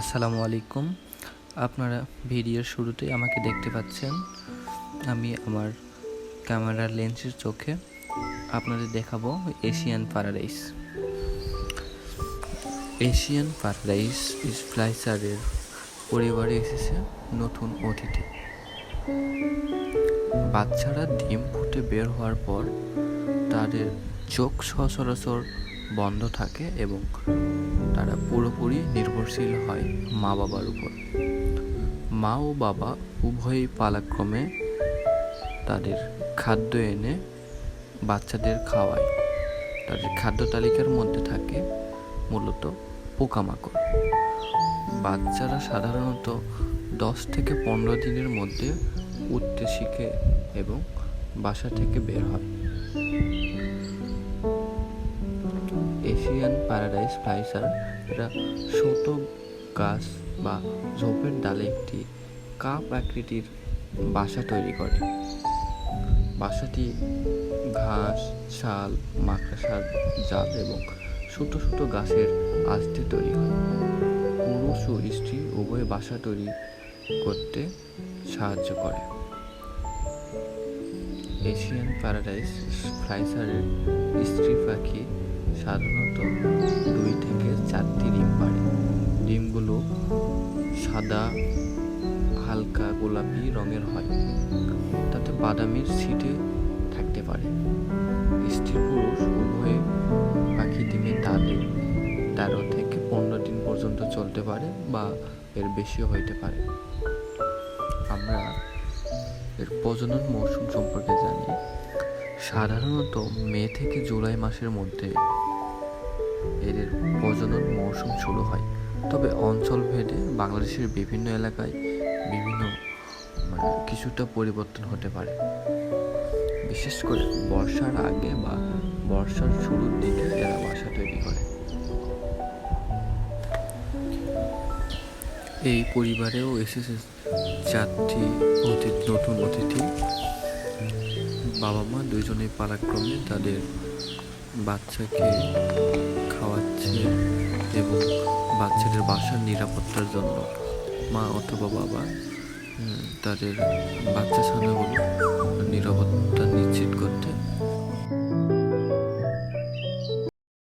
আসসালামু আলাইকুম। আপনারা ভিডিওর শুরুতেই আমাকে দেখতে পাচ্ছেন, আমি আমার ক্যামেরার লেন্সের চোখে আপনাদের দেখাবো এশিয়ান প্যারাডাইস এশিয়ান প্যারাডাইস স্প্লাইসারের পরিবারে এসেছে নতুন অতিথি। বাচ্চারা ডিম ফুটে বের হওয়ার পর তাদের চোখ সচরাচর বন্ধ থাকে এবং তারা পুরোপুরি নির্ভরশীল হয় মা বাবার উপর। মা ও বাবা উভয়ই পালাক্রমে তাদের খাদ্য এনে বাচ্চাদের খাওয়ায়। তাদের খাদ্য তালিকার মধ্যে থাকে মূলত পোকামাকড়। বাচ্চারা সাধারণত দশ থেকে পনেরো দিনের মধ্যে উঠতে শিখে এবং বাসা থেকে বের হয়। এশিয়ান প্যারাডাইস ফ্লাইসার এরা ছোট গাছ বা ঝোপের ডালে একটি কাপ আকৃতির বাসা তৈরি করে। বাসাটি ঘাস, শাল, মাকড়াসার জাল এবং ছোট ছোট গাছের আস্তে তৈরি হয়। পুরুষ ও স্ত্রী উভয় বাসা তৈরি করতে সাহায্য করে। এশিয়ান প্যারাডাইস ফ্লাইসারের স্ত্রী পাখি সাধারণত দুই থেকে চারটি ডিম পাড়ে। ডিমগুলো সাদা, হালকা গোলাপি রঙের হয়। তাতে বাদামির সিটে থাকতে পারে। স্ত্রী পুরুষ উভয়ে পাখি ডিমে তাদের তেরো থেকে পনেরো দিন পর্যন্ত চলতে পারে বা এর বেশিও হইতে পারে। আমরা এর প্রজনন মৌসুম সম্পর্কে জানি। সাধারণত মে থেকে জুলাই মাসের মধ্যে এদের প্রজনন মৌসুম শুরু হয়। তবে অঞ্চল ভেদে বাংলাদেশের বিভিন্ন এলাকায় বিভিন্ন মানে কিছুটা পরিবর্তন হতে পারে। বিশেষ করে বর্ষার আগে বা বর্ষার শুরুর দিকে এরা বাসা তৈরি করে। এই পরিবারেও এসেছে চারটি অতিথি নতুন অতিথি। বাবা মা দুজনেই পালাক্রমে তাদের বাচ্চাকে বাচ্চাদের বাসার নিরাপত্তার জন্য। মা অথবা বাবা তাদের বাচ্চা ছানাগুলো নিরাপত্তা